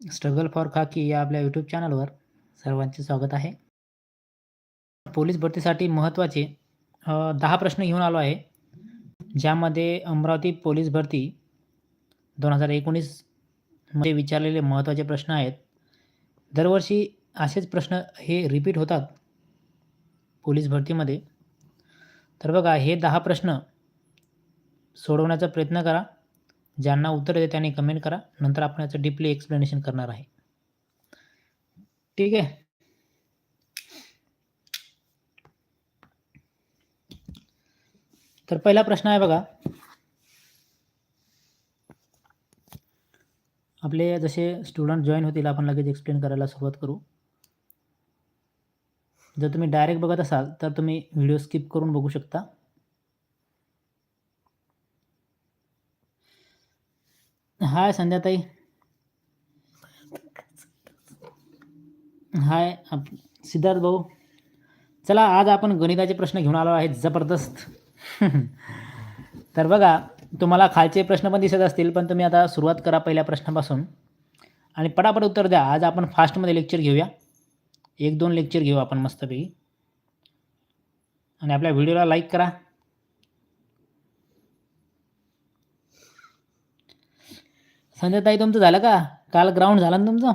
Struggle for खाकी या आपल्या यूट्यूब चॅनलवर सर्वांचे स्वागत आहे. पोलीस भरतीसाठी महत्त्वाचे दहा प्रश्न घेऊन आलो आहे. ज्यामध्ये अमरावती पोलीस भरती दोन हजार एकोणीसमध्ये विचारलेले महत्त्वाचे प्रश्न आहेत. दरवर्षी असेच प्रश्न हे रिपीट होतात पोलीस भरतीमध्ये. तर बघा हे दहा प्रश्न सोडवण्याचा प्रयत्न करा. ज्यांना उत्तर येते त्यांनी कमेंट करा नंतर आपण याचं डीपली एक्सप्लेनेशन करणार आहे. ठीक आहे? तर पहिला प्रश्न आहे बघा. आपले जसे स्टुडंट जॉईन होतील आपण लगेच एक्सप्लेन करायला सुरुवात करू. जर तुम्ही डायरेक्ट बघत असाल तर तुम्ही व्हिडिओ स्किप करून बघू शकता. हाय संध्याताई. हाय आप- सिद्धार्थ भाऊ. चला आज आपण गणिताचे प्रश्न घेऊन आलो आहेत जबरदस्त. तर बघा तुम्हाला खालचे प्रश्न पण दिसत असतील पण तुम्ही आता सुरुवात करा पहिल्या प्रश्नापासून. आणि पटापट उत्तर द्या आज आपण फास्टमध्ये लेक्चर घेऊया. एक दोन लेक्चर घेऊ आपण मस्तपैकी. आणि आपल्या व्हिडिओला लाईक करा. संजयताई तुमचं झालं का? काल ग्राउंड झालं ना तुमचं?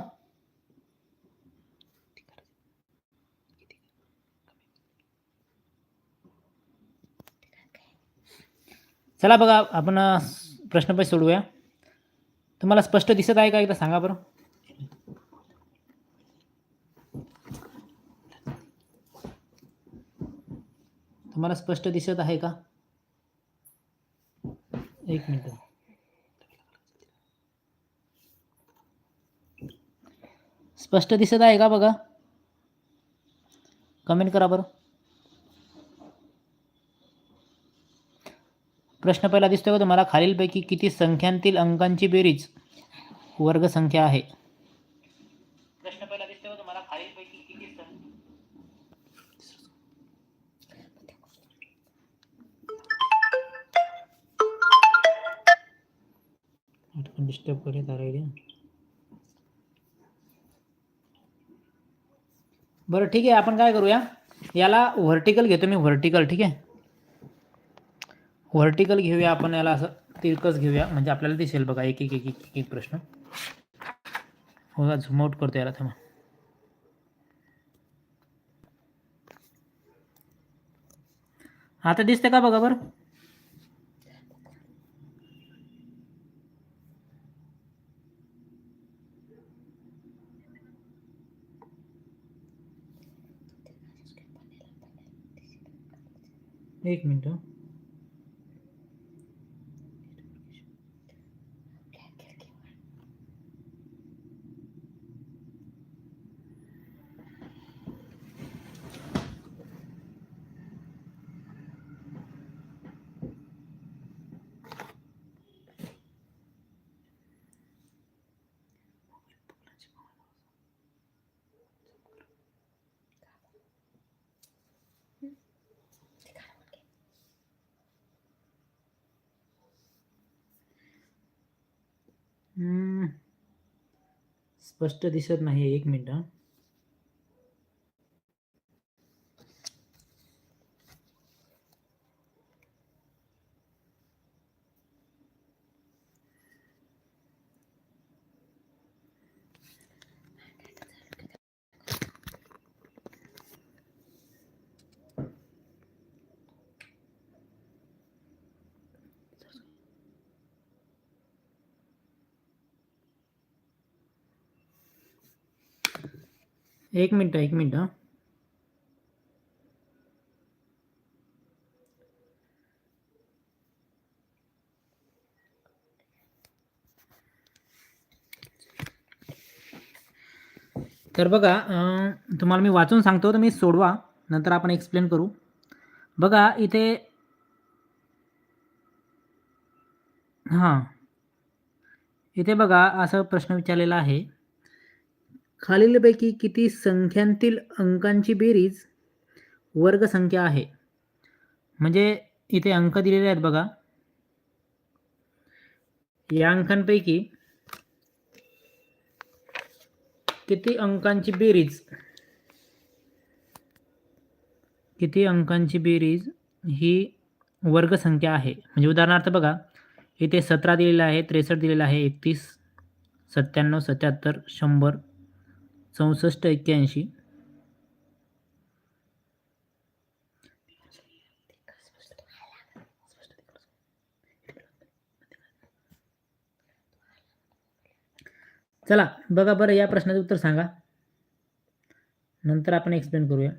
चला बघा आपण प्रश्न पण सोडवूया तुम्हाला स्पष्ट दिसत आहे का एकदा सांगा बरं? तुम्हाला स्पष्ट दिसत आहे का? एक मिनिट. स्पष्ट दिसत आहे का बघा? कमेंट करा बरं. प्रश्न पहिला दिसतोय का तुम्हाला? खालीलपैकी किती संख्यांतील अंकांची बेरीज? वर्गसंख्या आहे. प्रश्न पहिला दिसतोय का तुम्हाला? खालीलपैकी किती डिस्टर्ब करे बरं ठीक आहे आपण काय करूया? याला व्हर्टिकल घेतो मी व्हर्टिकल ठीक आहे? व्हर्टिकल घेऊया आपण याला असं तिरकस घेऊया. म्हणजे आपल्याला दिसेल बघा एक एक एक एक एक प्रश्न. हो झूम आउट करतो याला थांबा. आता दिसते का बघा बरं? एक मिनटं हं. हम्म. स्पष्ट दिसत नाही एक मिनटं. एक मिनटं एक मिनट हं. तर बघा तुम्हाला मी वाचून सांगतो तुम्ही सोडवा नंतर आपण एक्सप्लेन करू. बघा इथे हां. इथे बघा असं प्रश्न विचारलेला आहे. खालीलपैकी किती संख्यांतील अंकांची बेरीज वर्गसंख्या आहे? म्हणजे इथे अंक दिलेले आहेत बघा. या अंकांपैकी किती अंकांची बेरीज? किती अंकांची बेरीज ही वर्गसंख्या आहे? म्हणजे उदाहरणार्थ बघा इथे सतरा दिलेलं आहे त्रेसष्ट दिलेलं आहे एकतीस सत्त्याण्णव सत्याहत्तर शंभर चौसष्ट एक्क्याऐंशी. चला बघा बरं या प्रश्नाचं उत्तर सांगा. नंतर आपण एक्सप्लेन करूया.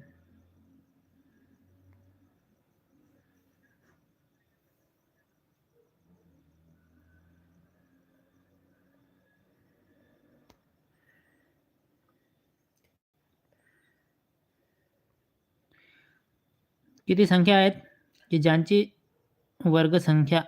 किती संख्या आहेत? की ज्यांची वर्गसंख्या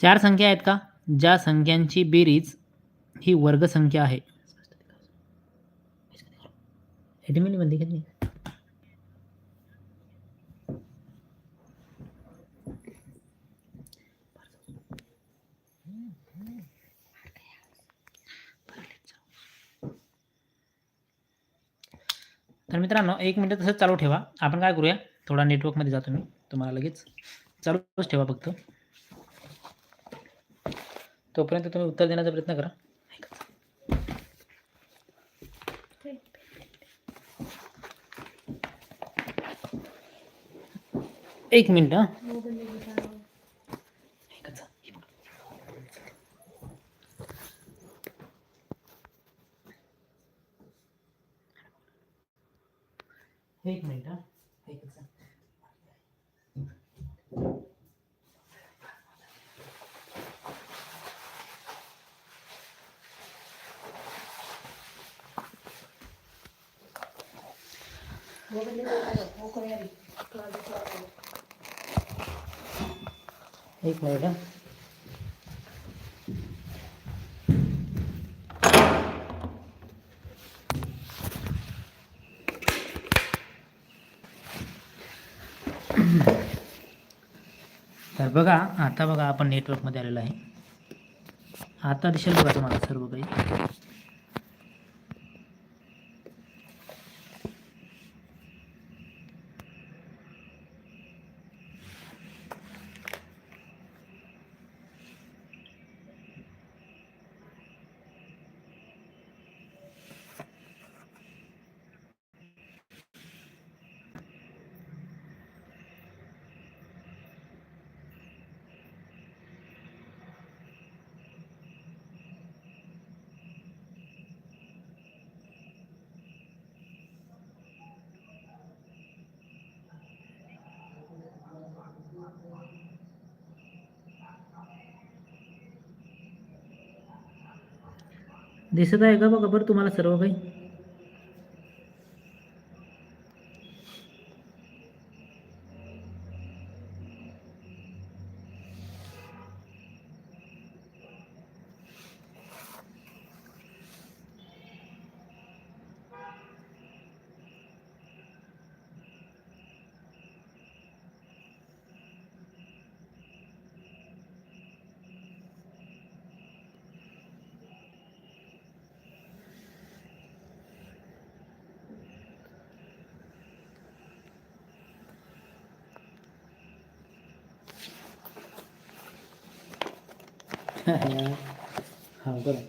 चार संख्या आहेत का? ज्या संख्यांची बेरीज ही वर्गसंख्या आहे. ॲटोमॅटिक बंदी घेतली तर मित्रांनो एक मिनिट तसंच चालू ठेवा. आपण काय करूया? थोडा नेटवर्कमध्ये जातो मी तुम्हाला लगेच चालूच ठेवा फक्त. तोपर्यंत तुम्ही उत्तर देण्याचा प्रयत्न करा. एक मिनिट हा एकच. एक मिनिट हा एकच. एक मिनिट तर बघा आता बघा आपण नेटवर्कमध्ये आलेलो आहे. आता दिसेल बघा तुम्हाला सर्व काही दिसत आहे का बघा बरं तुम्हाला सर्व काही? हा बरं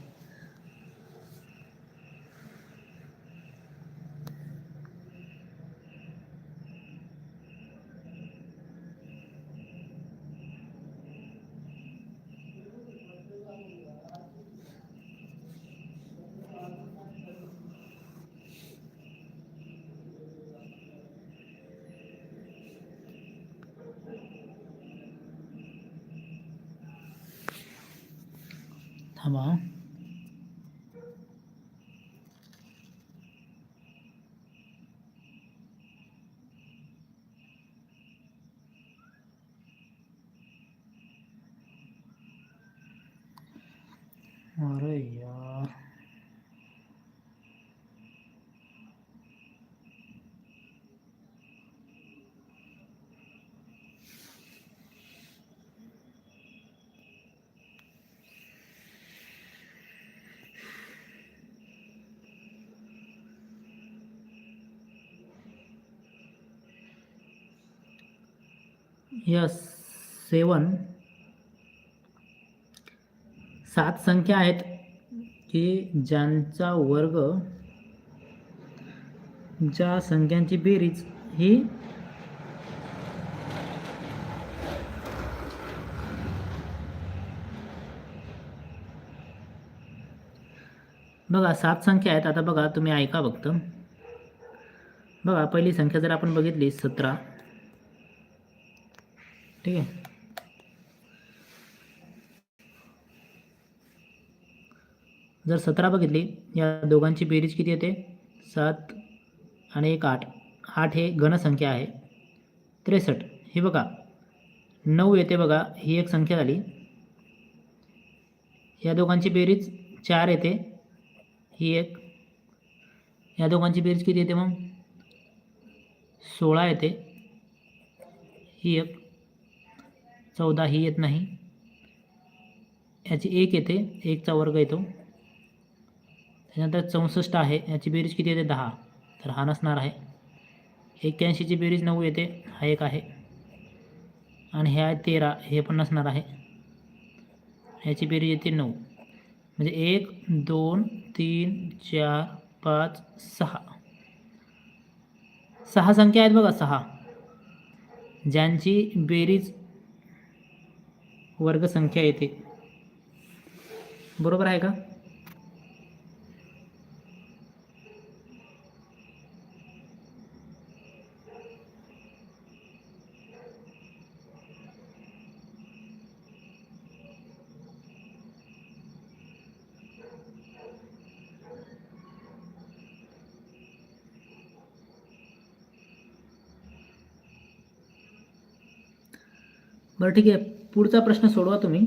थांबा हा. यस सेवन सात संख्या आहेत की ज्यांचा वर्ग ज्या संख्यांची बेरीज ही बघा सात संख्या आहेत. आता बघा तुम्ही ऐका फक्त. बघा पहिली संख्या जर आपण बघितली सतरा. ठीक आहे. जर सतरा बघितली या दोघांची बेरीज किती येते? सात आणि एक आठ. आठ हे घनसंख्या आहे. त्रेसष्ट. हे बघा. नऊ येते बघा. ही एक संख्या झाली. या दोघांची बेरीज चार येते. ही एक. या दोघांची बेरीज किती येते मग? सोळा येते. ही एक. चौदा ही येत नाही. याची एक येते एकचा वर्ग येतो. त्यानंतर चौसष्ट आहे याची बेरीज किती येते? दहा. तर हा नसणार आहे. एक्क्याऐंशीची बेरीज नऊ येते हा एक आहे. आणि हे आहे तेरा हे पण नसणार आहे. याची बेरीज येते नऊ. म्हणजे एक दोन तीन चार पाच सहा. सहा संख्या आहेत बघा सहा. ज्यांची बेरीज वर्गसंख्या येते. बरोबर आहे का? बरं ठीक आहे. पुढचा प्रश्न सोडवा तुम्ही.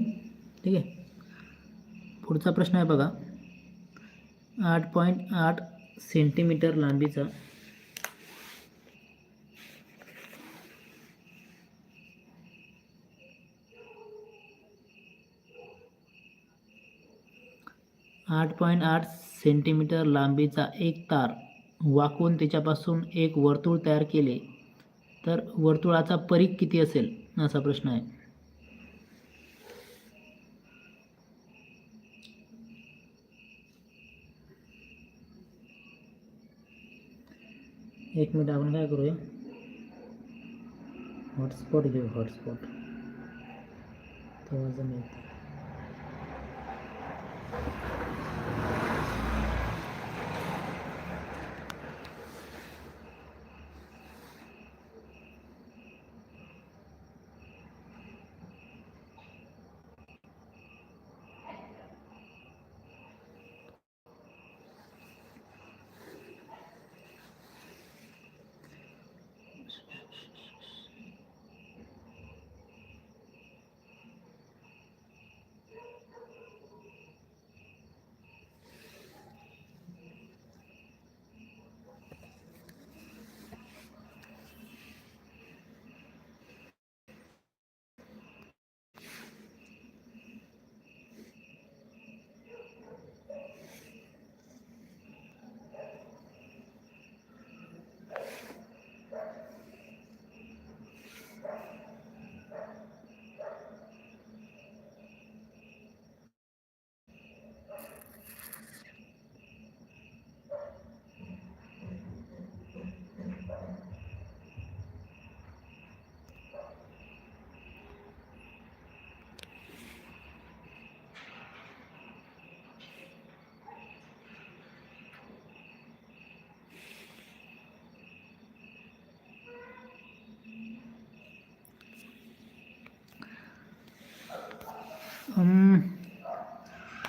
ठीक आहे? पुढचा प्रश्न आहे बघा. आठ पॉईंट आठ सेंटीमीटर लांबीचा. आठ पॉईंट आठ सेंटीमीटर लांबीचा एक तार वाकून त्याच्यापासून एक वर्तुळ तयार केले तर वर्तुळाचा परीख किती असेल? असा प्रश्न आहे. एक मिनिट आपण काय करूया? हॉटस्पॉट घेऊ हॉटस्पॉट तेव्हा जमेल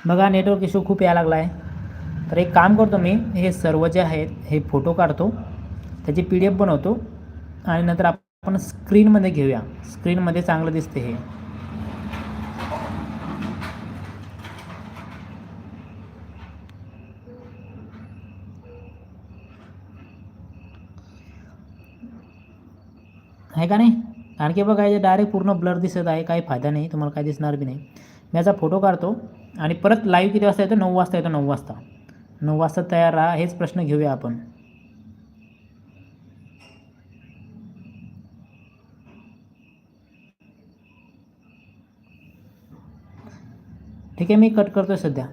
बघा नेटवर्क इशू खूप यायला लागला आहे तर एक काम करतो मी हे सर्व जे आहेत हे फोटो काढतो. त्याची पी डी एफ बनवतो. आणि नंतर आपण स्क्रीनमध्ये घेऊया. स्क्रीनमध्ये चांगलं दिसते हे. आहे का नाही? आणखी बघा हे डायरेक्ट पूर्ण ब्लर दिसत आहे काही फायदा नाही. तुम्हाला काय दिसणार बी नाही. मी याचा फोटो काढतो आणि परत लाईव्ह किती वाजता येतो? नऊ वाजता येतो नऊ वाजता. नऊ वाजता तयार राहा हेच प्रश्न घेऊया आपण. ठीक आहे मी कट करतो सध्या.